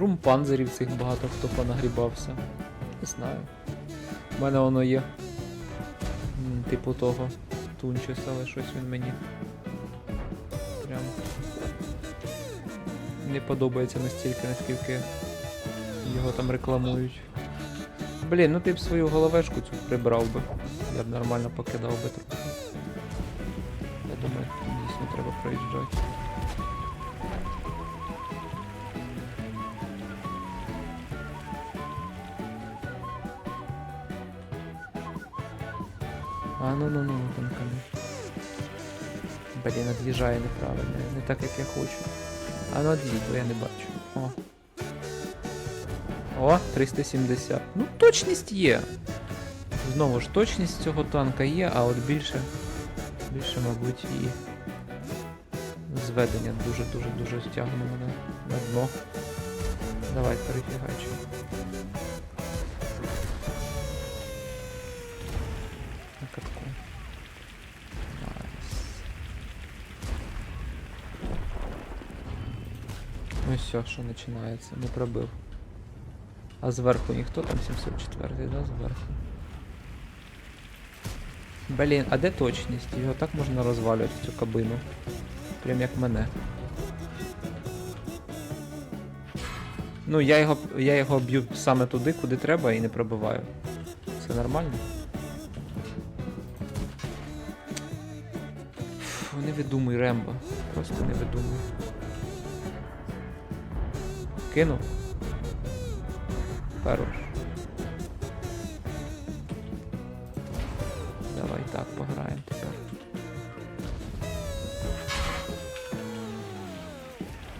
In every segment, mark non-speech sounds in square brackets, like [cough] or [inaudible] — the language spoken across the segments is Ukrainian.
Румпанзерів цих багато хто понагрібався. Не знаю. У мене воно є. Типу того. Тунчес, але щось він мені. Прям. Не подобається настільки, наскільки його там рекламують. Блін, ну ти б свою головешку цю прибрав би. Я б нормально покидав би трохи. Я думаю, дійсно треба проїжджати. А ну ну ну танками. Блін, від'їжджає неправильно, не так як я хочу. А ну від'їдь, бо я не бачу. О. О, 370. Ну, точність є. Знову ж, точність цього танка є, а от більше. Більше, мабуть, і зведення дуже-дуже дуже стягне мене на дно. Давай, перефігачуй. Ну все, що починається, не пробив. А зверху ніхто там 704, да, зверху. Блін, а де точність? Його так можна розвалювати цю кабину. Прям як мене. Ну, я його, я його б'ю саме туди, куди треба і не пробиваю. Це нормально? Фу, не видумуй, Рембо. Просто не видумуй. Кинув. Хорош. Давай так пограємо тепер.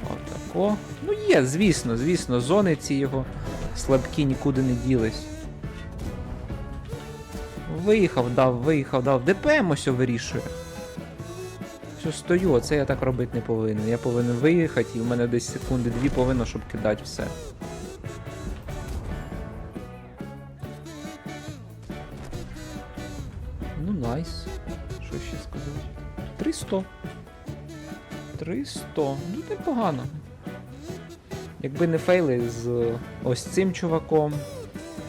Отако. Ну є, звісно, звісно, зони ці його слабкі нікуди не ділись. Виїхав, дав, виїхав, дав. ДПМ ось вирішує. Все стою, оце я так робити не повинен. Я повинен виїхати, і в мене десь секунди дві повинно, щоб кидати все. Ну, найс. Що ще сказати? 300. 300. Ну, непогано. Якби не фейли з ось цим чуваком,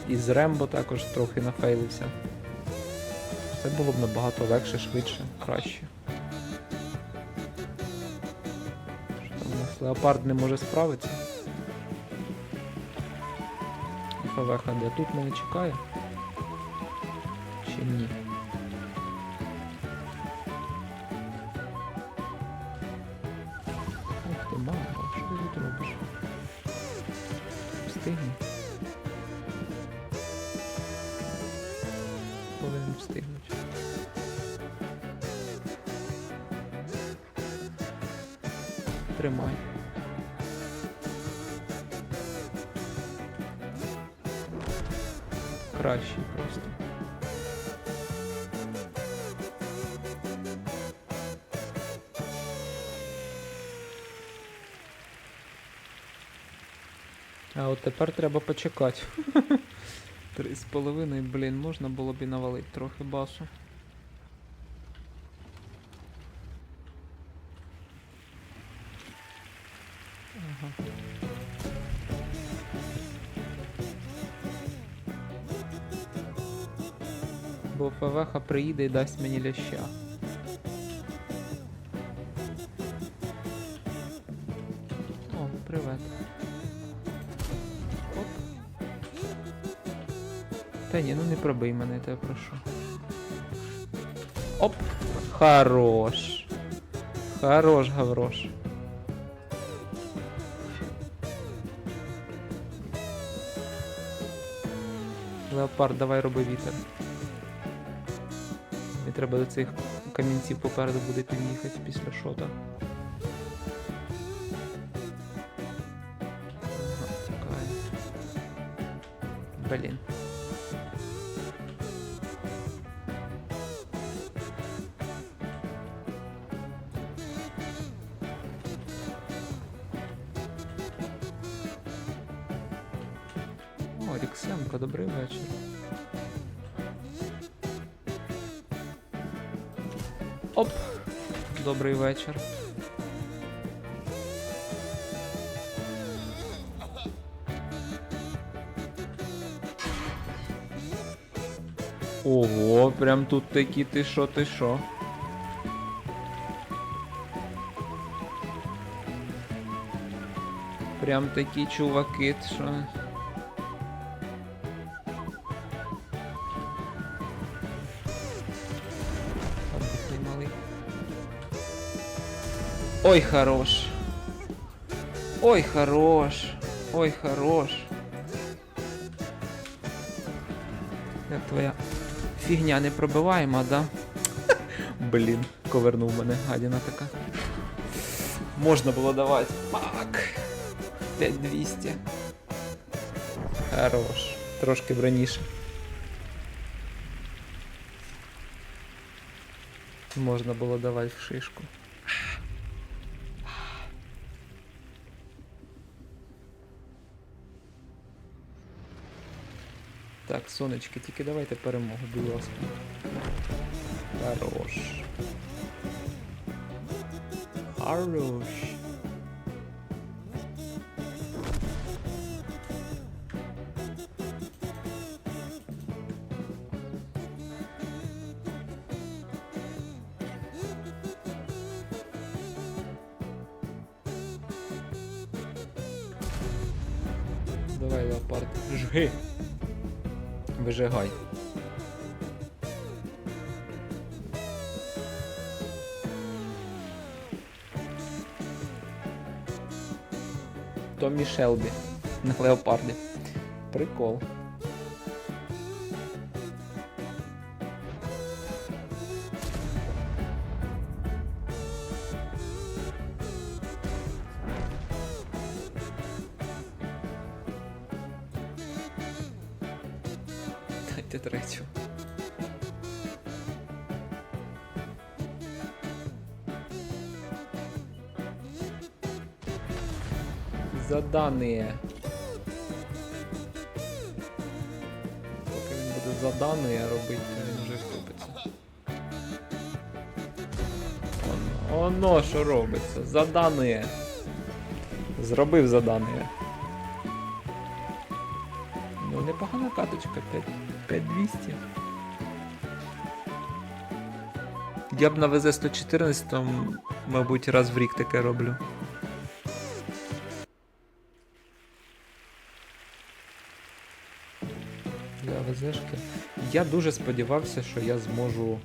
і з Рембо також трохи нафейлився. Це було б набагато легше, швидше, краще. Леопард не може справитися? ФВХ де тут мене чекає? Чи ні? Ух ти, мама, що ти тут робиш? Встигни. Повинен встигнути. Тримай. Кращий просто. А от тепер треба почекати. [laughs] Три з половиною, блін, можна було б і навалити трохи басу. Ага. Бо ФВХ приїде і дасть мені ляща. О, привет. Оп. Та ні, ну не пробий мене, я тебе прошу. Оп! Хорош. Хорош, Гаврош. Леопард, давай роби вітер. Треба до цих камінців попереду буде під'їхати після шота. Блін. О, Ріксенко, добрий вечір. Оп! Добрий вечір. Ого, прям тут такі ти шо, ти шо. Прям такі чуваки, ти шо. Ой, хорош. Ой, хорош. Ой, хорош. Як твоя фігня не пробиваєма, да? [laughs] Блін, ковернув мене гадіна така. Можна було давати. Пак. 5200. Хорош. Трошки броніше. Можна було давати в шишку. Так, сонечки, тільки давайте перемогу, будь ласка. Хорош. Хорош. Давай, леопард. Жги. Вижигай. Томі Шелбі на леопарді. Прикол. Дайте третю. Задание. Поки він буде задане робити, він вже купиться. Оно, оно що робиться? Задане. Зробив задане. Ну, непогана каточка, 5 5200. Я б на ВЗ-114, мабуть, раз в рік таке роблю. Для ВЗшки. Я дуже сподівався, що я зможу